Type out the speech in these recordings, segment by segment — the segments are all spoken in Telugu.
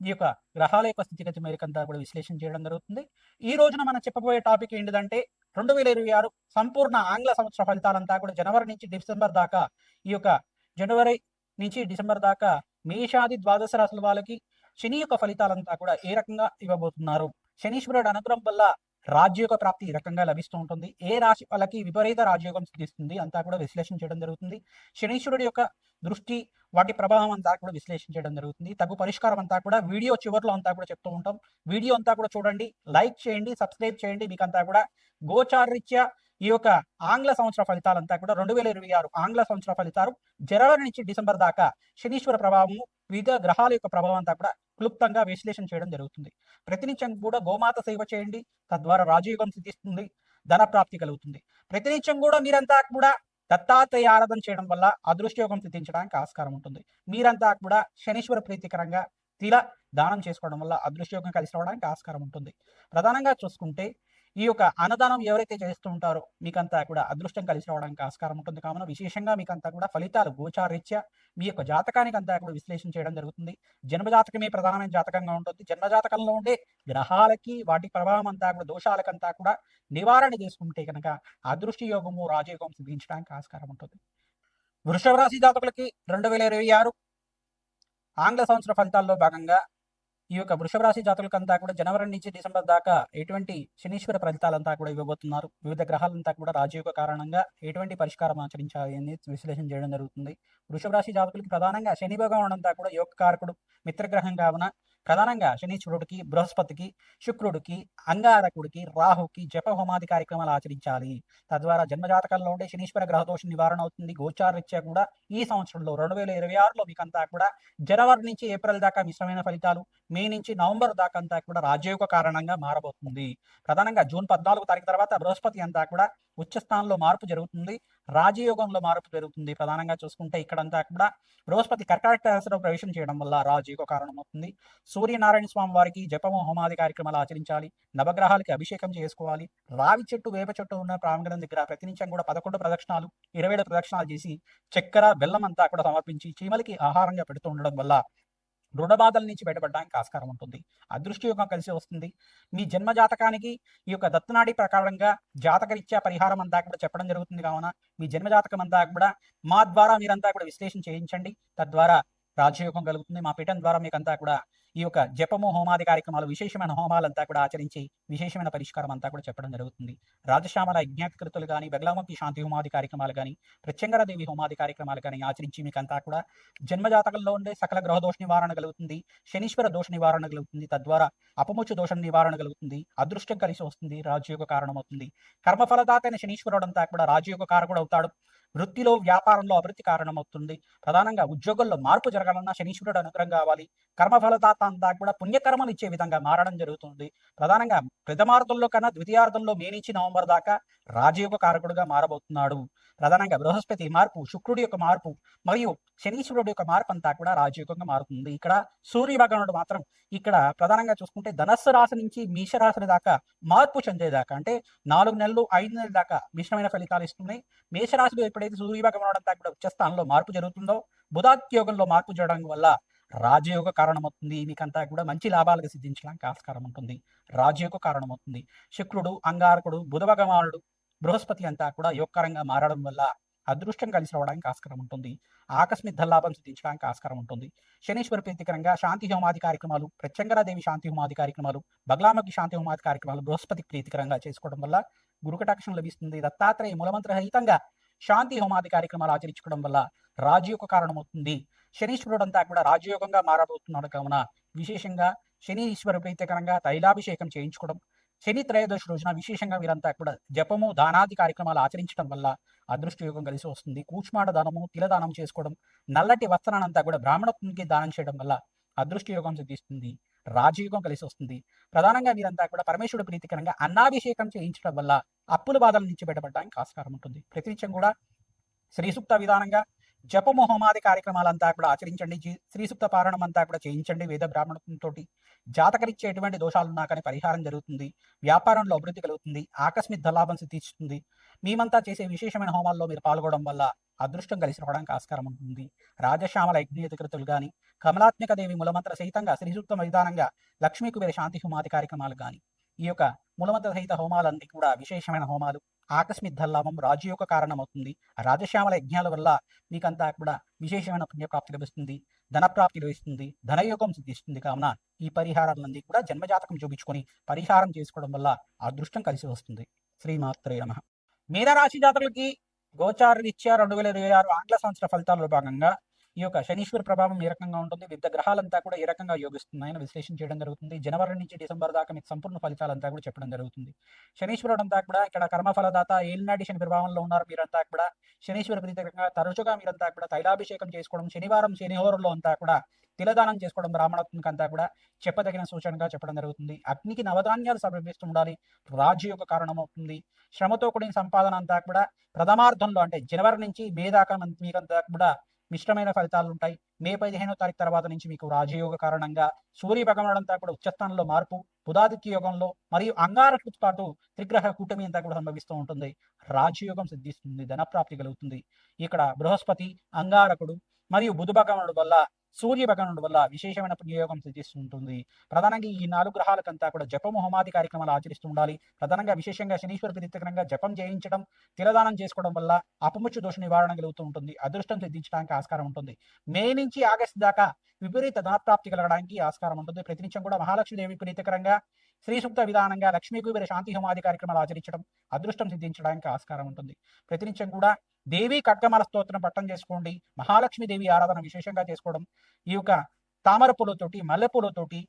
ఈ యొక్క గ్రహాల యొక్క స్థితిగతి మేరకంతా కూడా విశ్లేషణ చేయడం జరుగుతుంది. ఈ రోజున మనం చెప్పబోయే టాపిక్ ఏంటిదంటే రెండు వేల ఇరవై ఆరు సంపూర్ణ ఆంగ్ల సంవత్సర ఫలితాలంతా కూడా జనవరి నుంచి డిసెంబర్ దాకా ఈ యొక్క జనవరి నుంచి డిసెంబర్ దాకా మేషాది ద్వాదశ రాశుల వాళ్ళకి శని యొక్క ఫలితాలంతా కూడా ఏ రకంగా ఇవ్వబోతున్నారు? శనీశ్వరుడు అనుగ్రహం వల్ల రాజ్యోగ ప్రాప్తి ఈ రకంగా లభిస్తూ ఉంటుంది. ఏ రాశి వాళ్ళకి విపరీత రాజయోగం సిద్ధిస్తుంది అంతా కూడా విశ్లేషణ చేయడం జరుగుతుంది. శనీశ్వరుడి యొక్క దృష్టి వాటి ప్రభావం అంతా కూడా విశ్లేషణ చేయడం జరుగుతుంది. తగు పరిష్కారం అంతా కూడా వీడియో చివరిలో అంతా కూడా చెప్తూ ఉంటాం. వీడియో అంతా కూడా చూడండి లైక్ చేయండి సబ్స్క్రైబ్ చేయండి. మీకు అంతా కూడా గోచారరీత్యా ఈ యొక్క ఆంగ్ల సంవత్సర ఫలితాలంతా కూడా రెండు వేల ఇరవై ఆరు ఆంగ్ల సంవత్సర ఫలితాలు జనవరి నుంచి డిసెంబర్ దాకా శనీశ్వర ప్రభావము వివిధ గ్రహాల యొక్క ప్రభావం అంతా కూడా క్లుప్తంగా విశ్లేషణ చేయడం జరుగుతుంది. ప్రతినిత్యం కూడా గోమాత సేవ చేయండి తద్వారా రాజయోగం సిద్ధిస్తుంది ధన ప్రాప్తి కలుగుతుంది. ప్రతినిత్యం కూడా మీరంతా కూడా దత్తాత్రేయ ఆరాధన చేయడం వల్ల అదృష్టయోగం సిద్ధించడానికి ఆస్కారం ఉంటుంది. మీరంతా కూడా శనీశ్వర ప్రీతికరంగా తిల దానం చేసుకోవడం వల్ల అదృష్టయోగం కలిసి రావడానికి ఆస్కారం ఉంటుంది. ప్రధానంగా చూసుకుంటే ఈ యొక్క అన్నదానం ఎవరైతే చేస్తూ ఉంటారో మీకంతా కూడా అదృష్టం కలిసి రావడానికి ఆస్కారం ఉంటుంది. కావున విశేషంగా మీకంతా కూడా ఫలితాలు గోచారీత్యా మీ యొక్క జాతకానికి అంతా కూడా విశ్లేషణ చేయడం జరుగుతుంది. జన్మజాతకమే ప్రధానమైన జాతకంగా ఉంటుంది. జన్మజాతకంలో ఉండే గ్రహాలకి వాటి ప్రభావం అంతా కూడా దోషాలకంతా కూడా నివారణ చేసుకుంటే కనుక అదృష్ట యోగము రాజయోగం సిద్ధించడానికి ఆస్కారం ఉంటుంది. వృషభ రాశి జాతకులకి రెండు వేల ఇరవై ఆరు ఆంగ్ల సంవత్సర ఫలితాల్లో భాగంగా ఈ యొక్క వృషభ రాశి జాతకులకంతా కూడా జనవరి నుంచి డిసెంబర్ దాకా ఎటువంటి శనీశ్వర ఫలితాలంతా కూడా ఇవ్వబోతున్నారు. వివిధ గ్రహాలంతా కూడా రాజయోగ కారణంగా ఎటువంటి పరిష్కారం ఆచరించాలి అని విశ్లేషణ చేయడం జరుగుతుంది. వృషభ రాశి జాతకులకి ప్రధానంగా శని భగవానుడు అంతా కూడా యోగ కారకుడు మిత్రగ్రహం కావున ప్రధానంగా శనీశ్వరుడికి బృహస్పతికి శుక్రుడికి అంగారకుడికి రాహుకి జప హోమాది కార్యక్రమాలు ఆచరించాలి. తద్వారా జన్మజాతకంలో ఉండే శనీశ్వర గ్రహదోషం నివారణ అవుతుంది. గోచారరీత్యా కూడా ఈ సంవత్సరంలో రెండు వేల ఇరవై ఆరులో మీకంతా కూడా జనవరి నుంచి ఏప్రిల్ దాకా మిశ్రమైన ఫలితాలు మే నుంచి నవంబర్ దాకా అంతా కూడా రాజయోగ కారణంగా మారబోతుంది. ప్రధానంగా జూన్ పద్నాలుగు తారీఖు తర్వాత బృహస్పతి అంతా కూడా ఉచ్చ స్థానంలో మార్పు జరుగుతుంది. రాజయోగంలో మార్పు జరుగుతుంది ప్రధానంగా చూసుకుంటే ఇక్కడంతా కూడా బృహస్పతి కర్కాటక రాశిలో ప్రవేశం చేయడం వల్ల రాజయోగ కారణమవుతుంది. సూర్యనారాయణ స్వామి వారికి జపము హోమాది కార్యక్రమాలు ఆచరించాలి. నవగ్రహాలకి అభిషేకం చేసుకోవాలి. రావి చెట్టు వేప చెట్టు ఉన్న ప్రాంగణం దగ్గర ప్రతినిత్యం కూడా పదకొండు ప్రదక్షిణాలు ఇరవై ప్రదక్షిణాలు చేసి చక్కెర బెల్లం అంతా కూడా సమర్పించి చీమలకి ఆహారంగా పెడుతూ ఉండడం వల్ల రుణ బాధల నుంచి బయటపడడానికి ఆస్కారం ఉంటుంది. అదృష్టయోగం కలిసి వస్తుంది. మీ జన్మ జాతకానికి ఈ యొక్క దత్తనాడి ప్రకారంగా జాతకరీత్యా పరిహారం అంతా కూడా చెప్పడం జరుగుతుంది కావున మీ జన్మ జాతకం అంతా కూడా మా ద్వారా మీరంతా కూడా విశ్లేషణ చేయించండి. తద్వారా రాజయోగం కలుగుతుంది. మా పీఠం ద్వారా మీకు అంతా కూడా ఈ యొక్క జపము హోమాది కార్యక్రమాలు విశేషమైన హోమాలంతా కూడా ఆచరించి విశేషమైన పరిష్కారం అంతా కూడా చెప్పడం జరుగుతుంది. రాజశ్యామల యజ్ఞాకృతులు కానీ బెగలాముఖి శాంతి హోమాది కార్యక్రమాలు కానీ ప్రత్యంగరదేవి హోమాది కార్యక్రమాలు కానీ ఆచరించి మీకు అంతా కూడా జన్మజాతకంలో ఉండే సకల గ్రహ దోష నివారణ కలుగుతుంది. శనీశ్వర దోష నివారణ కలుగుతుంది. తద్వారా అపముచ్చు దోష నివారణ కలుగుతుంది. అదృష్టం కలిసి వస్తుంది. రాజయోగ కారణమవుతుంది. కర్మఫలదాత అయిన శనీశ్వరుడు అంతా కూడా రాజయోగ కారకుడు అవుతాడు. వృత్తిలో వ్యాపారంలో అభివృద్ధి కారణమవుతుంది. ప్రధానంగా ఉద్యోగంలో మార్పు జరగాలన్నా శనీశ్వరుడు అనుగ్రహం కావాలి. కర్మఫలదాత అంతా కూడా పుణ్యకర్మలు ఇచ్చే విధంగా మారడం జరుగుతుంది. ప్రధానంగా ప్రథమార్థంలో కన్నా ద్వితీయార్థంలో మే నుంచి నవంబర్ దాకా రాజయోగ కారకుడుగా మారబోతున్నాడు. ప్రధానంగా బృహస్పతి మార్పు శుక్రుడి యొక్క మార్పు మరియు శనీశ్వరుడు యొక్క మార్పు అంతా కూడా రాజయోగంగా మారుతుంది. ఇక్కడ సూర్య భగవానుడు మాత్రం ఇక్కడ ప్రధానంగా చూసుకుంటే ధనస్సు రాశి నుంచి మేషరాశి దాకా మార్పు చెందేదాకా అంటే నాలుగు నెలలు ఐదు నెలల దాకా మిశ్రమైన ఫలితాలు ఇస్తున్నాయి. మేషరాశిలో ఎప్పుడైతే సూర్య భగవానుడు అంతా కూడా ఉచ్చస్థానంలో మార్పు జరుగుతుందో బుధాత్యోగంలో మార్పు జరగడం వల్ల రాజయోగ కారణమవుతుంది. మీకంతా కూడా మంచి లాభాలకు సిద్ధించడానికి ఆస్కారం ఉంటుంది. రాజయోగ కారణమవుతుంది. శుక్రుడు అంగారకుడు బుధ భగవానుడు బృహస్పతి అంతా కూడా యోగకరంగా మారడం వల్ల అదృష్టం కలిసి రావడానికి ఆస్కారం ఉంటుంది. ఆకస్మిక లాభం సిద్ధించడానికి ఆస్కారం ఉంటుంది. శనీశ్వర ప్రీతికరంగా శాంతి హోమాది కార్యక్రమాలు ప్రత్యంగరాదేవి శాంతి హోమాది కార్యక్రమాలు బగ్లామకి శాంతి హోమాది కార్యక్రమాలు బృహస్పతి ప్రీతికరంగా చేసుకోవడం వల్ల గురుకటాక్షం లభిస్తుంది. దత్తాత్రేయ మూలమంత్ర రహితంగా శాంతి హోమాది కార్యక్రమాలు ఆచరించుకోవడం వల్ల రాజయోగ కారణమవుతుంది. శనీశ్వరుడు అంతా కూడా రాజయోగంగా మారబోతున్నాడు. కావున విశేషంగా శనీశ్వర ప్రీతికరంగా తైలాభిషేకం చేయించుకోవడం శని త్రయోదశి రోజున విశేషంగా వీరంతా కూడా జపము దానాది కార్యక్రమాలు ఆచరించడం వల్ల అదృష్టయోగం కలిసి వస్తుంది. కూష్మాడ దానము తిలదానం చేసుకోవడం నల్లటి వస్త్రానంతా కూడా బ్రాహ్మణత్వంకి దానం చేయడం వల్ల అదృష్టయోగం సిద్ధిస్తుంది రాజయోగం కలిసి వస్తుంది. ప్రధానంగా వీరంతా కూడా పరమేశ్వరుడు ప్రీతికరంగా అన్నాభిషేకం చేయించడం వల్ల అప్పుల బాధల నుంచి బయటపడడానికి ఆస్కారం ఉంటుంది. ప్రతినిత్యం కూడా శ్రీ సూక్త విధానంగా జపము హోమాది కార్యక్రమాలంతా కూడా ఆచరించండి. జీ- శ్రీ సూక్త పారాయణం అంతా కూడా చేయించండి. వేద బ్రాహ్మణంతో జాతకరిచ్చే ఎటువంటి దోషాలున్నా కానీ పరిహారం జరుగుతుంది. వ్యాపారంలో అభివృద్ధి కలుగుతుంది. ఆకస్మిక ధలాభం సిద్ధిస్తుంది. మేమంతా చేసే విశేషమైన హోమాల్లో మీరు పాల్గొనడం వల్ల అదృష్టం కలిసి రావడానికి ఆస్కారం ఉంటుంది. రాజశ్యామల యజ్ఞకృతులు కానీ కమలాత్మిక దేవి మూలమంత్ర సహితంగా శ్రీ సూక్త విధానంగా లక్ష్మీ కుబేర శాంతి హోమాది కార్యక్రమాలు కానీ ఈ యొక్క మూలమంత్ర సహిత హోమాలన్నీ కూడా విశేషమైన హోమాలు. ఆకస్మిక ధల్లాభం రాజయోగ కారణమవుతుంది. రాజశ్యామల యజ్ఞాల వల్ల మీకంతా కూడా విశేషమైన పుణ్యప్రాప్తి లభిస్తుంది. ధనప్రాప్తి లభిస్తుంది. ధనయోగం సిద్ధిస్తుంది. కావున ఈ పరిహారాలన్నీ కూడా జన్మజాతకం చూపించుకొని పరిహారం చేసుకోవడం వల్ల అదృష్టం కలిసి వస్తుంది. శ్రీమాత్రే నమ. మీనరాశి జాతకులకి గోచార రీత్యా రెండు వేల ఇరవై ఆరు ఆంగ్ల సంవత్సర ఫలితాల్లో భాగంగా ఈ యొక్క శనీశ్వర ప్రభావం ఏ రకంగా ఉంటుంది? వివిధ గ్రహాలంతా కూడా ఏ రకంగా యోగిస్తున్నాయని విశ్లేషణ చేయడం జరుగుతుంది. జనవరి నుంచి డిసెంబర్ దాకా మీకు సంపూర్ణ ఫలితాలంతా కూడా చెప్పడం జరుగుతుంది. శనీశ్వరుడు అంతా కూడా ఇక్కడ కర్మఫలదాత ఏలినాటి శని ప్రభావంలో ఉన్నారు మీరంతా కూడా. శనీశ్వర ప్రీతికరంగా తరచుగా మీరంతా కూడా తైలాభిషేకం చేసుకోవడం శనివారం శనిహోరంలో అంతా కూడా తిలదానం చేసుకోవడం బ్రాహ్మణత్వంకి అంతా కూడా చెప్పదగిన సూచనగా చెప్పడం జరుగుతుంది. అగ్నికి నవధాన్యాలు సమర్పిస్తూ ఉండాలి. రాజు యొక్క కారణం అవుతుంది. శ్రమతో కూడిన సంపాదన అంతా కూడా ప్రథమార్థంలో అంటే జనవరి నుంచి మే దాకా మీకంతా కూడా మిశ్రమైన ఫలితాలు ఉంటాయి మే పదిహేనో తారీఖు తర్వాత నుంచి మీకు రాజయోగ కారణంగా సూర్య భగవానుడు అంతా కూడా ఉచ్చస్థానంలో మార్పు బుధాదిత్య యోగంలో మరియు అంగారకుడితో పాటు త్రిగ్రహ కూటమి అంతా కూడా సంభవిస్తూ ఉంటుంది. రాజయోగం సిద్ధిస్తుంది ధనప్రాప్తి కలుగుతుంది. ఇక్కడ బృహస్పతి అంగారకుడు మరియు బుధ భగవానుడు వల్ల సూర్య భగవానుడు వల్ల విశేషమైన పుణ్యయోగం సిద్ధిస్తుంటుంది ప్రధానంగా ఈ నాలుగు గ్రహాలకంతా కూడా జపము హోమాది కార్యక్రమాలు ఆచరిస్తూ ఉండాలి. ప్రధానంగా విశేషంగా శనీశ్వర ప్రీతికరంగా జపం చేయించడం తిలదానం చేసుకోవడం వల్ల అపముచ్చు దోష నివారణ కలుగుతూ ఉంటుంది. అదృష్టం సిద్ధించడానికి ఆస్కారం ఉంటుంది. మే నుంచి ఆగస్టు దాకా విపరీత ధనప్రాప్తి కలగడానికి ఆస్కారం ఉంటుంది. ప్రతినిత్యం కూడా మహాలక్ష్మీదేవి ప్రీతికరంగా శ్రీ సూక్త విధానంగా లక్ష్మీ కుబేర శాంతి హోమాది కార్యక్రమాలు ఆచరించడం అదృష్టం సిద్ధించడానికి ఆస్కారం ఉంటుంది. ప్రతినిత్యం కూడా దేవి ఖడ్గమాల స్తోత్రం పట్టం చేసుకోండి. మహాలక్ష్మి దేవి ఆరాధన విశేషంగా చేసుకోవడం. ఈ యొక్క తామర పూలతోటి మల్లె పూలతోటి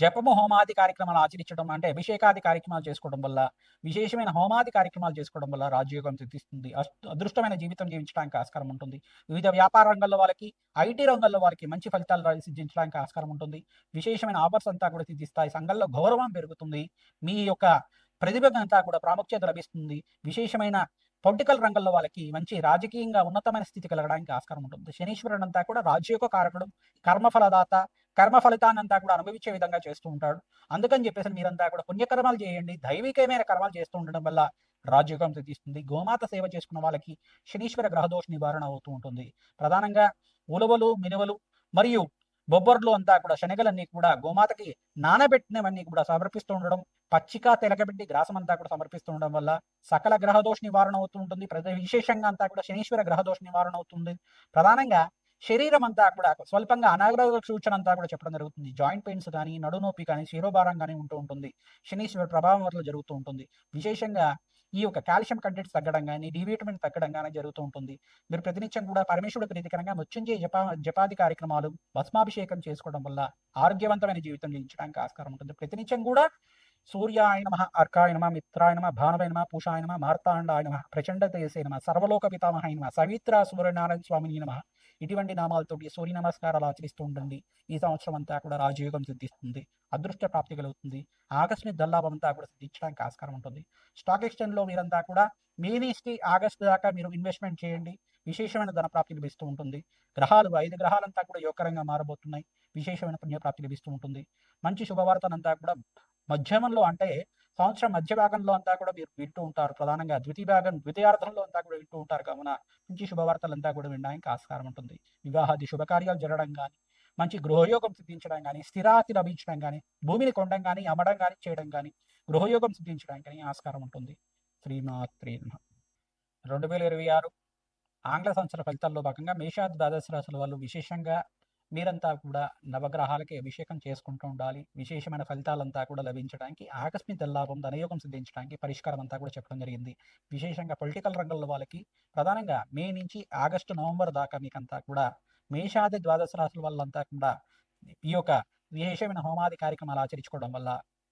జపము హోమాది కార్యక్రమాలు ఆచరించడం అంటే అభిషేకాది కార్యక్రమాలు చేసుకోవడం వల్ల విశేషమైన హోమాది కార్యక్రమాలు చేసుకోవడం వల్ల రాజయోగం సిద్ధిస్తుంది. అదృష్టమైన జీవితం జీవించడానికి ఆస్కారం ఉంటుంది. వివిధ వ్యాపార రంగంలో వాళ్ళకి ఐటీ రంగంలో వారికి మంచి ఫలితాలు సిద్ధించడానికి ఆస్కారం ఉంటుంది. విశేషమైన ఆఫర్స్ అంతా కూడా సిద్ధిస్తాయి. సంఘంలో గౌరవం పెరుగుతుంది. మీ యొక్క ప్రతిభ అంతా కూడా ప్రాముఖ్యత లభిస్తుంది. విశేషమైన పొలిటికల్ రంగంలో వాళ్ళకి మంచి రాజకీయంగా ఉన్నతమైన స్థితి కలగడానికి ఆస్కారం ఉంటుంది. శనీశ్వరుడు అంతా కూడా రాజ్యోగ కారకుడు కర్మఫలదాత కర్మ ఫలితాన్ని అంతా కూడా అనుభవించే విధంగా చేస్తూ ఉంటాడు. అందుకని చెప్పేసి మీరంతా కూడా పుణ్యకర్మాలు చేయండి దైవికమైన కర్మాలు చేస్తూ ఉండడం వల్ల రాజ్యోగం తీస్తుంది గోమాత సేవ చేసుకున్న వాళ్ళకి శనీశ్వర గ్రహదోష నివారణ అవుతూ ఉంటుంది. ప్రధానంగా ఉలవలు మినువలు మరియు బొబ్బర్లు అంతా కూడా శనగలన్నీ కూడా గోమాతకి నానబెట్టినవన్నీ కూడా సమర్పిస్తూ ఉండడం పచ్చిక తెలకబెట్టి గ్రాసం అంతా కూడా సమర్పిస్తూ ఉండడం వల్ల సకల గ్రహదోష నివారణ అవుతూ ఉంటుంది. ప్రతి విశేషంగా అంతా కూడా శనీశ్వర గ్రహదోష నివారణ అవుతుంది. ప్రధానంగా శరీరం అంతా కూడా స్వల్పంగా అనాగ్రహ సూచన అంతా కూడా చెప్పడం జరుగుతుంది. జాయింట్ పెయిన్స్ కానీ నడునొప్పి కానీ శిరోభారం కానీ ఉంటూ ఉంటుంది. శనీశ్వర ప్రభావం వల్ల జరుగుతూ ఉంటుంది. విశేషంగా ఈ యొక్క కాల్షియం కంటెంట్స్ తగ్గడం కానీ డి విటమిన్ తగ్గడం కానీ జరుగుతూ ఉంటుంది. మీరు ప్రతినిత్యం కూడా పరమేశ్వరుడు ప్రీతికరంగా మృత్యుంజయ జప జపాది కార్యక్రమాలు భస్మాభిషేకం చేసుకోవడం వల్ల ఆరోగ్యవంతమైన జీవితం జీవించడానికి ఆస్కారం ఉంటుంది. ప్రతినిత్యం కూడా సూర్యాయనమ నమ అర్కాయ భానవైనమ మిత్రాయ మార్తాండాయనమ ప్రచండ తేజసే సర్వలోక పితామహాయనమ సవిత్ర సూర్యనారాయణ స్వామిని నమ ఇటువంటి నామాలతోటి సూర్య నమస్కారాలు ఆచరిస్తూ ఉండండి. ఈ సంవత్సరం అంతా కూడా రాజయోగం సిద్ధిస్తుంది. అదృష్ట ప్రాప్తి కలుగుతుంది. ఆకస్మిక దల్లాభం అంతా కూడా సిద్ధించడానికి ఆస్కారం ఉంటుంది. స్టాక్ ఎక్స్చేంజ్లో మీరంతా కూడా మే నుంచి ఆగస్టు దాకా మీరు ఇన్వెస్ట్మెంట్ చేయండి. విశేషమైన ధన ప్రాప్తి లభిస్తూ ఉంటుంది. గ్రహాలు ఐదు గ్రహాలంతా కూడా యోగకరంగా మారబోతున్నాయి. విశేషమైన పుణ్యప్రాప్తి లభిస్తూ ఉంటుంది. మంచి శుభవార్తనంతా కూడా మధ్యమంలో అంటే సంవత్సరం మధ్య భాగంలో అంతా కూడా మీరు వింటూ ఉంటారు. ప్రధానంగా ద్వితీయ భాగం ద్వితీయార్థంలో అంతా కూడా వింటూ ఉంటారు. కావున మంచి శుభవార్తలు అంతా కూడా వినడానికి ఆస్కారం ఉంటుంది. వివాహాది శుభకార్యాలు జరగడం కానీ మంచి గృహయోగం సిద్ధించడం కానీ స్థిరాతి లభించడం కానీ భూమిని కొనడం కానీ అమ్మడం కానీ చేయడం కానీ గృహయోగం సిద్ధించడానికి కానీ ఆస్కారం ఉంటుంది. శ్రీనాథ్ ప్రేమ రెండు వేల ఇరవై ఆరు ఆంగ్ల సంవత్సర ఫలితాల్లో భాగంగా మేషాది ద్వాదశ రాశుల వాళ్ళు విశేషంగా మీరంతా కూడా నవగ్రహాలకి అభిషేకం చేసుకుంటూ ఉండాలి. విశేషమైన ఫలితాలంతా కూడా లభించడానికి ఆకస్మిక లాభం ధనయోగం సిద్ధించడానికి పరిష్కారం అంతా కూడా చెప్పడం జరిగింది. విశేషంగా పొలిటికల్ రంగంలో వాళ్ళకి ప్రధానంగా మే నుంచి ఆగస్టు నవంబర్ దాకా మీకంతా కూడా మేషాది ద్వాదశ రాశుల వాళ్ళంతా కూడా ఈ యొక్క విశేషమైన హోమాది కార్యక్రమాలు ఆచరించుకోవడం వల్ల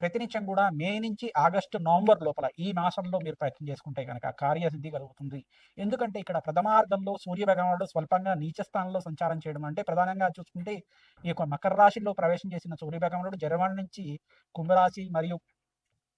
ప్రతినిత్యం కూడా మే నుంచి ఆగస్టు నవంబర్ లోపల ఈ మాసంలో మీరు ప్రయత్నం చేసుకుంటే కనుక కార్యసిద్ధి కలుగుతుంది. ఎందుకంటే ఇక్కడ ప్రథమార్థంలో సూర్య భగవానుడు స్వల్పంగా నీచ స్థానంలో సంచారం చేయడం అంటే ప్రధానంగా చూసుకుంటే ఈ యొక్క మకర రాశిలో ప్రవేశం చేసిన సూర్య భగవానుడు జరవాణి నుంచి కుంభరాశి మరియు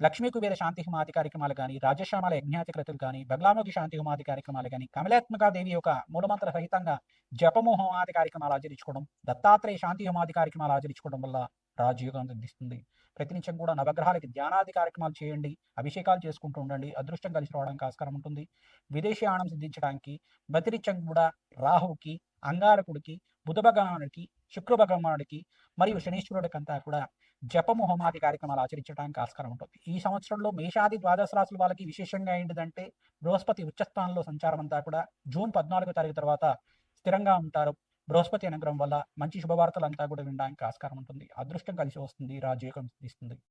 లక్ష్మీ కుబేర శాంతి హోమాది కార్యక్రమాలు కానీ రాజశ్యామల యజ్ఞాతి క్రతులు కానీ బగ్లాముఖి శాంతి హోమాది కార్యక్రమాలు కానీ కమలాత్మక దేవి యొక్క మూలమంత్ర సహితంగా జపము హోమాది కార్యక్రమాలు ఆచరించుకోవడం దత్తాత్రేయ శాంతి హోమాది కార్యక్రమాలు ఆచరించుకోవడం వల్ల రాజయోగం అందిస్తుంది. ప్రతినిత్యం కూడా నవగ్రహాలకి ధ్యానాది కార్యక్రమాలు చేయండి అభిషేకాలు చేసుకుంటూ ఉండండి అదృష్టం కలిసి రావడానికి ఆస్కారం ఉంటుంది. విదేశీ ఆనం సిద్ధించడానికి ప్రతినిత్యం కూడా రాహుకి అంగారకుడికి బుధ భగవానుడికి శుక్ర భగవానుడికి మరియు శనీశ్వరుడికి అంతా కూడా జపము హోమాది కార్యక్రమాలు ఆచరించడానికి ఆస్కారం ఉంటుంది. ఈ సంవత్సరంలో మేషాది ద్వాదశ రాశుల వాళ్ళకి విశేషంగా ఏంటిదంటే బృహస్పతి ఉచ్చస్థానంలో సంచారం అంతా కూడా జూన్ పద్నాలుగో తారీఖు తర్వాత స్థిరంగా ఉంటారు. బృహస్పతి అనుగ్రహం వల్ల మంచి శుభవార్తలు అంతా కూడా వినడానికి ఆస్కారం ఉంటుంది. అదృష్టం కలిసి వస్తుంది రాజయోగం ఇస్తుంది.